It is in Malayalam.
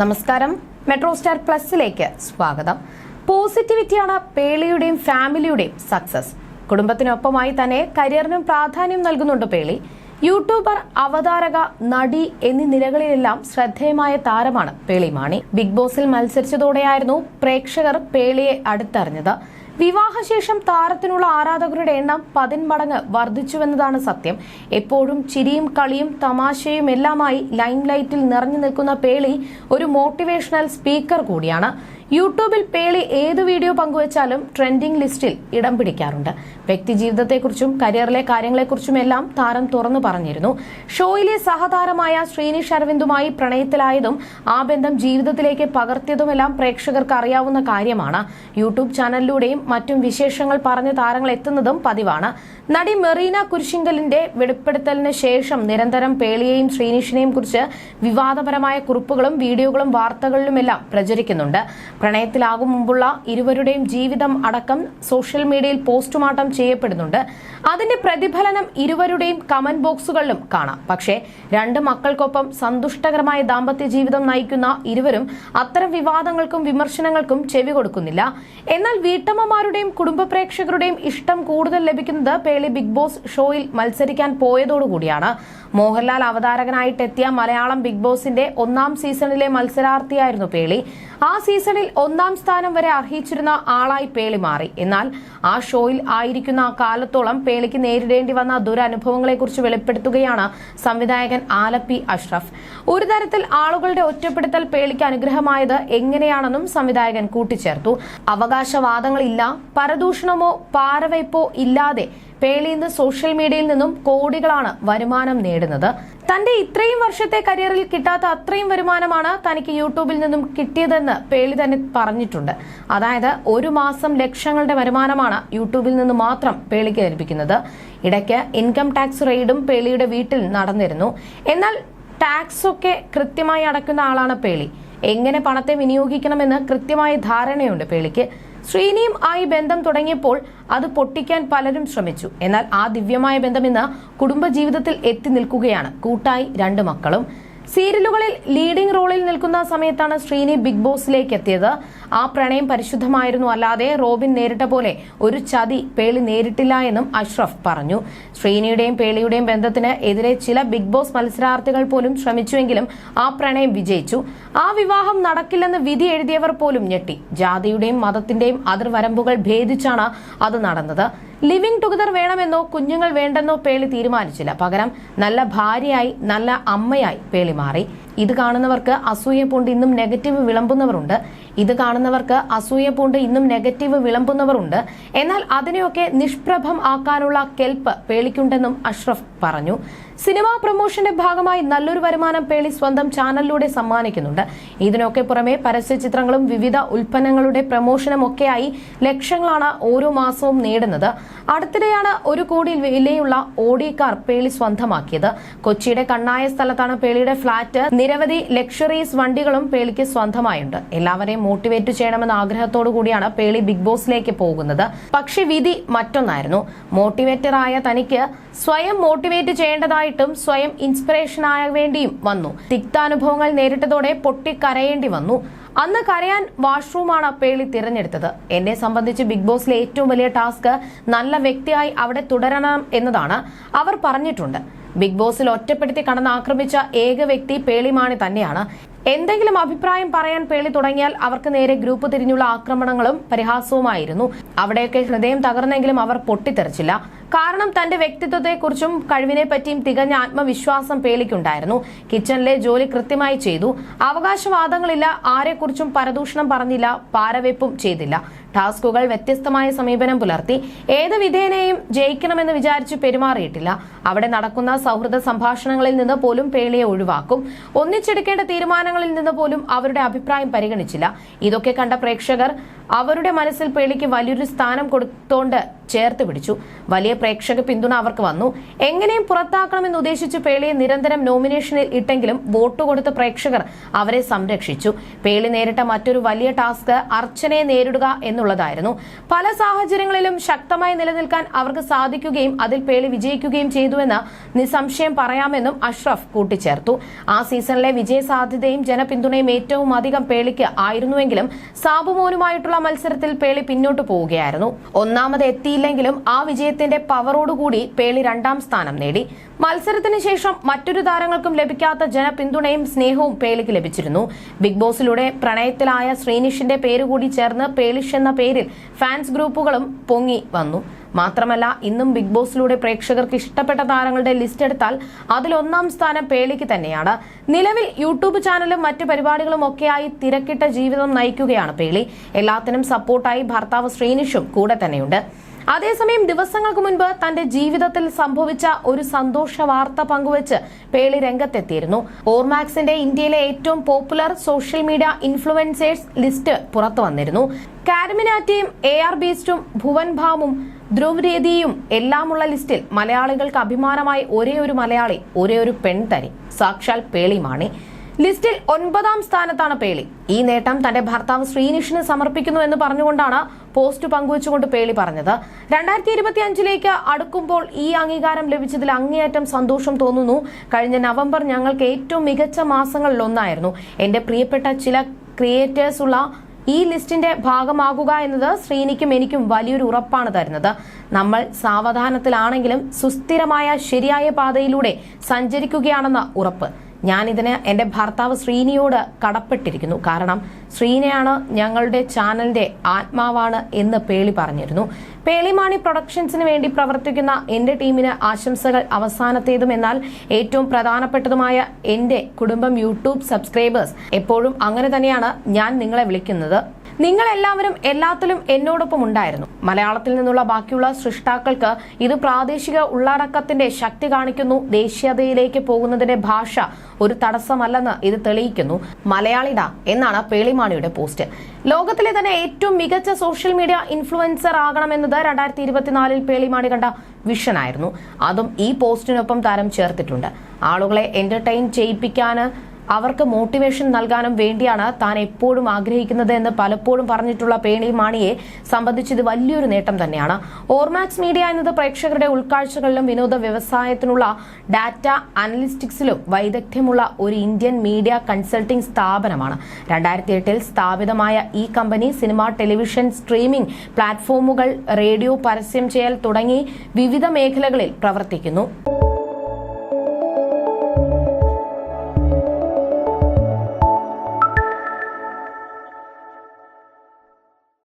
നമസ്കാരം. മെട്രോ സ്റ്റാർ പ്ലസിലേക്ക് സ്വാഗതം. പോസിറ്റിവിറ്റിയാണ് പേളിയുടെയും ഫാമിലിയുടെയും സക്സസ്. കുടുംബത്തിനൊപ്പമായി തന്നെ കരിയറിനും പ്രാധാന്യം നൽകുന്നുണ്ട് പേളി. യൂട്യൂബർ അവതാരക നടി എന്നീ നിലകളിലെല്ലാം ശ്രദ്ധേയമായ താരമാണ് പേളി മാണി. ബിഗ് ബോസിൽ മത്സരിച്ചതോടെയായിരുന്നു പ്രേക്ഷകർ പേളിയെ അടുത്തറിഞ്ഞത്. വിവാഹശേഷം താരത്തിനുള്ള ആരാധകരുടെ എണ്ണം പതിന്മടങ്ങ് വർദ്ധിച്ചുവെന്നതാണ് സത്യം. എപ്പോഴും ചിരിയും കളിയും തമാശയും എല്ലാമായി ലൈം ലൈറ്റിൽ നിറഞ്ഞു നിൽക്കുന്ന പേളി ഒരു മോട്ടിവേഷണൽ സ്പീക്കർ കൂടിയാണ്. യൂട്യൂബിൽ പേളി ഏത് വീഡിയോ പങ്കുവച്ചാലും ട്രെൻഡിംഗ് ലിസ്റ്റിൽ ഇടം പിടിക്കാറുണ്ട്. വ്യക്തി ജീവിതത്തെക്കുറിച്ചും കരിയറിലെ കാര്യങ്ങളെക്കുറിച്ചുമെല്ലാം താരം തുറന്നു പറഞ്ഞിരുന്നു. ഷോയിലെ സഹതാരമായ ശ്രീനിഷ് അരവിന്ദുമായി പ്രണയത്തിലായതും ആ ബന്ധം ജീവിതത്തിലേക്ക് പകർത്തിയതുമെല്ലാം പ്രേക്ഷകർക്ക് അറിയാവുന്ന കാര്യമാണ്. യൂട്യൂബ് ചാനലിലൂടെയും മറ്റും വിശേഷങ്ങൾ പറഞ്ഞ് താരങ്ങൾ എത്തുന്നതും പതിവാണ്. നടി മെറീന കുരിശിങ്കലിന്റെ വെളിപ്പെടുത്തലിന് ശേഷം നിരന്തരം പേളിയെയും ശ്രീനിഷിനെയും കുറിച്ച് വിവാദപരമായ കുറിപ്പുകളും വീഡിയോകളും വാർത്തകളിലുമെല്ലാം പ്രചരിക്കുന്നുണ്ട്. പ്രണയത്തിലാകും മുമ്പുള്ള ഇരുവരുടെയും ജീവിതം അടക്കം സോഷ്യൽ മീഡിയയിൽ പോസ്റ്റ്മോർട്ടം ചെയ്യപ്പെടുന്നുണ്ട്. അതിന്റെ പ്രതിഫലനം ഇരുവരുടെയും കമന്റ് ബോക്സുകളിലും കാണാം. പക്ഷേ രണ്ട് മക്കൾക്കൊപ്പം സന്തുഷ്ടകരമായ ദാമ്പത്യ ജീവിതം നയിക്കുന്ന ഇരുവരും അത്തരം വിവാദങ്ങൾക്കും വിമർശനങ്ങൾക്കും ചെവി കൊടുക്കുന്നില്ല. എന്നാൽ വീട്ടമ്മമാരുടെയും കുടുംബ പ്രേക്ഷകരുടെയും ഇഷ്ടം കൂടുതൽ ലഭിക്കുന്നത് പേളി ബിഗ് ബോസ് ഷോയിൽ മത്സരിക്കാൻ പോയതോടുകൂടിയാണ്. മോഹൻലാൽ അവതാരകനായിട്ടെത്തിയ മലയാളം ബിഗ് ബോസിന്റെ ഒന്നാം സീസണിലെ മത്സരാർത്ഥിയായിരുന്നു പേളി. ആ സീസണിൽ ഒന്നാം സ്ഥാനം വരെ അർഹിച്ചിരുന്ന ആളായി പേളി മാറി. എന്നാൽ ആ ഷോയിൽ ആയിരിക്കുന്ന ആ കാലത്തോളം പേളിക്ക് നേരിടേണ്ടി വന്ന ദുരനുഭവങ്ങളെക്കുറിച്ച് വെളിപ്പെടുത്തുകയാണ് സംവിധായകൻ ആലപ്പി അഷ്റഫ്. ഒരു തരത്തിൽ ആളുകളുടെ ഒറ്റപ്പെടുത്തൽ പേളിക്ക് അനുഗ്രഹമായത് എങ്ങനെയാണെന്നും സംവിധായകൻ കൂട്ടിച്ചേർത്തു. അവകാശവാദങ്ങളില്ല പരദൂഷണമോ പാരവയ്പോ ഇല്ലാതെ പേളി ഇന്ന് സോഷ്യൽ മീഡിയയിൽ നിന്നും കോടികളാണ് വരുമാനം നേടുന്നത്. തന്റെ ഇത്രയും വർഷത്തെ കരിയറിൽ കിട്ടാത്ത അത്രയും വരുമാനമാണ് തനിക്ക് യൂട്യൂബിൽ നിന്നും കിട്ടിയതെന്ന് പേളി തന്നെ പറഞ്ഞിട്ടുണ്ട്. അതായത് ഒരു മാസം ലക്ഷങ്ങളുടെ വരുമാനമാണ് യൂട്യൂബിൽ നിന്ന് മാത്രം പേളിക്ക് ലഭിക്കുന്നത്. ഇടയ്ക്ക് ഇൻകം ടാക്സ് റെയ്ഡും പേളിയുടെ വീട്ടിൽ നടന്നിരുന്നു. എന്നാൽ ടാക്സ് ഒക്കെ കൃത്യമായി അടക്കുന്ന ആളാണ് പേളി. എങ്ങനെ പണത്തെ വിനിയോഗിക്കണമെന്ന് കൃത്യമായ ധാരണയുണ്ട് പേളിക്ക്. ശ്രീനിയും ആയി ബന്ധം തുടങ്ങിയപ്പോൾ അത് പൊട്ടിക്കാൻ പലരും ശ്രമിച്ചു. എന്നാൽ ആ ദിവ്യമായ ബന്ധം ഇന്ന് കുടുംബജീവിതത്തിൽ എത്തി നിൽക്കുകയാണ്. കൂട്ടായി രണ്ട് മക്കളും സീരിയലുകളിൽ ലീഡിംഗ് റോളിൽ നിൽക്കുന്ന സമയത്താണ് ശ്രീനി ബിഗ് ബോസിലേക്ക് എത്തിയത്. ആ പ്രണയം പരിശുദ്ധമായിരുന്നു. അല്ലാതെ റോബിൻ നേരിട്ട പോലെ ഒരു ചതി പേളി നേരിട്ടില്ല എന്നും അഷ്റഫ് പറഞ്ഞു. ശ്രീനിയുടെയും പേളിയുടെയും ബന്ധത്തിന് എതിരെ ചില ബിഗ് ബോസ് മത്സരാർത്ഥികൾ പോലും ശ്രമിച്ചുവെങ്കിലും ആ പ്രണയം വിജയിച്ചു. ആ വിവാഹം നടക്കില്ലെന്ന് വിധി എഴുതിയവർ പോലും ഞെട്ടി. ജാതിയുടെയും മതത്തിന്റെയും അതിർവരമ്പുകൾ ഭേദിച്ചാണ് അത് നടന്നത്. ലിവിംഗ് ടുഗദർ വേണമെന്നോ കുഞ്ഞുങ്ങൾ വേണ്ടെന്നോ പേളി തീരുമാനിച്ചില്ല. പകരം നല്ല ഭാര്യയായി നല്ല അമ്മയായി പേളി മാറി. ഇത് കാണുന്നവർക്ക് അസൂയ പൂണ്ട് ഇന്നും നെഗറ്റീവ് വിളമ്പുന്നവരുണ്ട്. ഇത് കാണുന്നവർക്ക് അസൂയ പൂണ്ട് ഇന്നും നെഗറ്റീവ് വിളമ്പുന്നവരുണ്ട്. എന്നാൽ അതിനെയൊക്കെ നിഷ്പ്രഭം ആക്കാനുള്ള കെൽപ്പ് പേളിക്കുണ്ടെന്നും അഷ്റഫ് പറഞ്ഞു. സിനിമാ പ്രൊമോഷന്റെ ഭാഗമായി നല്ലൊരു വരുമാനം പേളി സ്വന്തം ചാനലിലൂടെ സമ്മാനിക്കുന്നുണ്ട്. ഇതിനൊക്കെ പുറമെ പരസ്യ ചിത്രങ്ങളും വിവിധ ഉൽപ്പന്നങ്ങളുടെ പ്രമോഷനും ഒക്കെയായി ലക്ഷങ്ങളാണ് ഓരോ മാസവും നേടുന്നത്. അടുത്തിടെയാണ് ഒരു കോടി വിലയുള്ള ഓഡി കാർ പേളി സ്വന്തമാക്കിയത്. കൊച്ചിയുടെ കണ്ണായ സ്ഥലത്താണ് പേളിയുടെ ഫ്ളാറ്റ് നിരവധി ലക്ഷറീസ് വണ്ടികളും പേളിക്ക് സ്വന്തമായുണ്ട്. എല്ലാവരെയും മോട്ടിവേറ്റ് ചെയ്യണമെന്ന ആഗ്രഹത്തോടു കൂടിയാണ് പേളി ബിഗ് ബോസിലേക്ക് പോകുന്നത്. പക്ഷെ വിധി മറ്റൊന്നായിരുന്നു. മോട്ടിവേറ്ററായ തനിക്ക് സ്വയം മോട്ടിവേറ്റ് ചെയ്യേണ്ടതായിട്ടും സ്വയം ഇൻസ്പിറേഷൻ ആയ വേണ്ടിയും വന്നു. തിക്താനുഭവങ്ങൾ നേരിട്ടതോടെ പൊട്ടിക്കരയേണ്ടി വന്നു. അന്ന് കരയാൻ വാഷ്റൂമാണ് പേളി തിരഞ്ഞെടുത്തത്. എന്നെ സംബന്ധിച്ച് ബിഗ് ബോസിലെ ഏറ്റവും വലിയ ടാസ്ക് നല്ല വ്യക്തിയായി അവിടെ തുടരണം എന്നതാണ് അവർ പറഞ്ഞിട്ടുണ്ട്. ബിഗ് ബോസിൽ ഒറ്റപ്പെടുത്തി കടന്ന് ആക്രമിച്ച ഏക വ്യക്തി പേളിമാണി തന്നെയാണ്. എന്തെങ്കിലും അഭിപ്രായം പറയാൻ പേളി തുടങ്ങിയാൽ അവർക്ക് നേരെ ഗ്രൂപ്പ് തിരിഞ്ഞുള്ള ആക്രമണങ്ങളും പരിഹാസവുമായിരുന്നു. അവിടെയൊക്കെ ഹൃദയം തകർന്നെങ്കിലും അവർ പൊട്ടിത്തെറിച്ചില്ല. കാരണം തന്റെ വ്യക്തിത്വത്തെക്കുറിച്ചും കഴിവിനെ പറ്റിയും തികഞ്ഞ ആത്മവിശ്വാസം പേലിക്കുണ്ടായിരുന്നു കിച്ചണിലെ ജോലി കൃത്യമായി ചെയ്തു. അവകാശവാദങ്ങളില്ല ആരെക്കുറിച്ചും പരദൂഷണം പറഞ്ഞില്ല പാരവെപ്പും ചെയ്തില്ല. ടാസ്കുകൾ വ്യത്യസ്തമായ സമീപനം പുലർത്തി ഏത് വിധേനയും ജയിക്കണമെന്ന് വിചാരിച്ച് പെരുമാറിയിട്ടില്ല. അവിടെ നടക്കുന്ന സൗഹൃദ സംഭാഷണങ്ങളിൽ നിന്ന് പോലും പേളിയെ ഒഴിവാക്കും. ഒന്നിച്ചെടുക്കേണ്ട തീരുമാനങ്ങളിൽ നിന്ന് പോലും അവരുടെ അഭിപ്രായം പരിഗണിച്ചില്ല. ഇതൊക്കെ കണ്ട പ്രേക്ഷകർ അവരുടെ മനസ്സിൽ പേളിക്ക് വലിയൊരു സ്ഥാനം കൊടുത്തോണ്ട് ചേർത്ത് പിടിച്ചു. വലിയ പ്രേക്ഷക പിന്തുണ അവർക്ക് വന്നു. എങ്ങനെയും പുറത്താക്കണമെന്ന് ഉദ്ദേശിച്ച് പേളിയെ നിരന്തരം നോമിനേഷനിൽ ഇട്ടെങ്കിലും വോട്ട് കൊടുത്ത പ്രേക്ഷകർ അവരെ സംരക്ഷിച്ചു. പേളി നേരിട്ട മറ്റൊരു വലിയ ടാസ്ക് അർച്ചനയെ നേരിടുക എന്നുള്ളത് എന്നുള്ളതായിരുന്നു പല സാഹചര്യങ്ങളിലും ശക്തമായി നിലനിൽക്കാൻ അവർക്ക് സാധിക്കുകയും അതിൽ പേളി വിജയിക്കുകയും ചെയ്തുവെന്ന് നിസ്സംശയം പറയാമെന്നും അഷ്റഫ് കൂട്ടിച്ചേർത്തു. ആ സീസണിലെ വിജയ സാധ്യതയും ജനപിന്തുണയും ഏറ്റവും അധികം പേളിക്ക് ആയിരുന്നുവെങ്കിലും സാബുമോനുമായിട്ടുള്ള മത്സരത്തിൽ പേളി പിന്നോട്ട് പോവുകയായിരുന്നു. ഒന്നാമത് എത്തിയില്ലെങ്കിലും ആ വിജയത്തിന്റെ പവറോടുകൂടി പേളി രണ്ടാം സ്ഥാനം നേടി. മത്സരത്തിന് ശേഷം മറ്റൊരു താരങ്ങൾക്കും ലഭിക്കാത്ത ജനപിന്തുണയും സ്നേഹവും പേളിക്ക് ലഭിച്ചിരുന്നു. ബിഗ് ബോസിലൂടെ പ്രണയത്തിലായ ശ്രീനിഷിന്റെ പേരുകൂടി ചേർന്ന് പേളിഷ് എന്ന പേരിൽ ഫാൻസ് ഗ്രൂപ്പുകളും പൊങ്ങി വന്നു. മാത്രമല്ല ഇന്നും ബിഗ് ബോസിലൂടെ പ്രേക്ഷകർക്ക് ഇഷ്ടപ്പെട്ട താരങ്ങളുടെ ലിസ്റ്റ് എടുത്താൽ അതിൽ ഒന്നാം സ്ഥാനം പേളിക്ക് തന്നെയാണ്. നിലവിൽ യൂട്യൂബ് ചാനലും മറ്റു പരിപാടികളും ഒക്കെയായി തിരക്കിട്ട ജീവിതം നയിക്കുകയാണ് പേളി. എല്ലാത്തിനും സപ്പോർട്ടായി ഭർത്താവ് ശ്രീനിഷും കൂടെ തന്നെയുണ്ട്. അതേസമയം ദിവസങ്ങൾക്ക് മുൻപ് തന്റെ ജീവിതത്തിൽ സംഭവിച്ച ഒരു സന്തോഷ വാർത്ത പങ്കുവച്ച് പേളി രംഗത്തെത്തിയിരുന്നു. ഓർമാക്സിന്റെ ഇന്ത്യയിലെ ഏറ്റവും popular social media influencers list പുറത്തു വന്നിരുന്നു. കാരമിനാറ്റയും എ ആർ ബീസ്റ്റും ഭുവൻ ഭാമും ധ്രുവ് രേദിയും എല്ലാമുള്ള ലിസ്റ്റിൽ മലയാളികൾക്ക് അഭിമാനമായി ഒരേ ഒരു മലയാളി ഒരേ ഒരു പെൺതരി സാക്ഷാൽ പേളി മാണി. ലിസ്റ്റിൽ ഒൻപതാം സ്ഥാനത്താണ് പേളി. ഈ നേട്ടം തന്റെ ഭർത്താവ് ശ്രീനിഷിന് സമർപ്പിക്കുന്നു എന്ന് പറഞ്ഞുകൊണ്ടാണ് പോസ്റ്റ് പങ്കുവച്ചുകൊണ്ട് പേളി പറഞ്ഞത്. രണ്ടായിരത്തി ഇരുപത്തി അഞ്ചിലേക്ക് അടുക്കുമ്പോൾ ഈ അംഗീകാരം ലഭിച്ചതിൽ അങ്ങേയറ്റം സന്തോഷം തോന്നുന്നു. കഴിഞ്ഞ നവംബർ ഞങ്ങൾക്ക് ഏറ്റവും മികച്ച മാസങ്ങളിൽ ഒന്നായിരുന്നു. എന്റെ പ്രിയപ്പെട്ട ചില ക്രിയേറ്റേഴ്സ് ഉള്ള ഈ ലിസ്റ്റിന്റെ ഭാഗമാകുക എന്നത് ശ്രീനിക്കും എനിക്കും വലിയൊരു ഉറപ്പാണ് തരുന്നത്. നമ്മൾ സാവധാനത്തിലാണെങ്കിലും സുസ്ഥിരമായ ശരിയായ പാതയിലൂടെ സഞ്ചരിക്കുകയാണെന്ന ഉറപ്പ്. ഞാനിതിന് എന്റെ ഭർത്താവ് ശ്രീനിയോട് കടപ്പെട്ടിരിക്കുന്നു. കാരണം ശ്രീനയാണ് ഞങ്ങളുടെ ചാനലിന്റെ ആത്മാവാണ് എന്ന് പേളി പറഞ്ഞിരുന്നു. പേളിമാണി പ്രൊഡക്ഷൻസിന് വേണ്ടി പ്രവർത്തിക്കുന്ന എന്റെ ടീമിന് ആശംസകൾ അവസാനത്തേതും. എന്നാൽ ഏറ്റവും പ്രധാനപ്പെട്ടതുമായ എന്റെ കുടുംബം യൂട്യൂബ് സബ്സ്ക്രൈബേഴ്സ് എപ്പോഴും അങ്ങനെ തന്നെയാണ് ഞാൻ നിങ്ങളെ വിളിക്കുന്നത്. നിങ്ങൾ എല്ലാവരും എല്ലാത്തിലും എന്നോടൊപ്പം ഉണ്ടായിരുന്നു. മലയാളത്തിൽ നിന്നുള്ള ബാക്കിയുള്ള സൃഷ്ടാക്കൾക്ക് ഇത് പ്രാദേശിക ഉള്ളടക്കത്തിന്റെ ശക്തി കാണിക്കുന്നു. ദേശീയതയിലേക്ക് പോകുന്നതിന്റെ ഭാഷ ഒരു തടസ്സമല്ലെന്ന് ഇത് തെളിയിക്കുന്നു. മലയാളിട എന്നാണ് പേളിമാണിയുടെ പോസ്റ്റ്. ലോകത്തിലെ തന്നെ ഏറ്റവും മികച്ച സോഷ്യൽ മീഡിയ ഇൻഫ്ലുവൻസർ ആകണമെന്നത് രണ്ടായിരത്തി ഇരുപത്തിനാലിൽ പേളിമാണി കണ്ട വിഷനായിരുന്നു. അതും ഈ പോസ്റ്റിനൊപ്പം താരം ചേർത്തിട്ടുണ്ട്. ആളുകളെ എന്റർടൈൻ ചെയ്യിപ്പിക്കാൻ അവർക്ക് മോട്ടിവേഷൻ നൽകാനും വേണ്ടിയാണ് താൻ എപ്പോഴും ആഗ്രഹിക്കുന്നത് എന്ന് പലപ്പോഴും പറഞ്ഞിട്ടുള്ള പേണി മാണിയെ സംബന്ധിച്ച് ഇത് വലിയൊരു നേട്ടം തന്നെയാണ്. ഓർമാക്സ് മീഡിയ എന്നത് പ്രേക്ഷകരുടെ ഉൾക്കാഴ്ചകളിലും വിനോദ വ്യവസായത്തിനുള്ള ഡാറ്റ അനലിസ്റ്റിക്സിലും വൈദഗ്ധ്യമുള്ള ഒരു ഇന്ത്യൻ മീഡിയ കൺസൾട്ടിംഗ് സ്ഥാപനമാണ്. രണ്ടായിരത്തി എട്ടിൽ സ്ഥാപിതമായ ഈ കമ്പനി സിനിമ ടെലിവിഷൻ സ്ട്രീമിംഗ് പ്ലാറ്റ്ഫോമുകൾ റേഡിയോ പരസ്യം ചെയ്യൽ തുടങ്ങി വിവിധ മേഖലകളിൽ പ്രവർത്തിക്കുന്നു.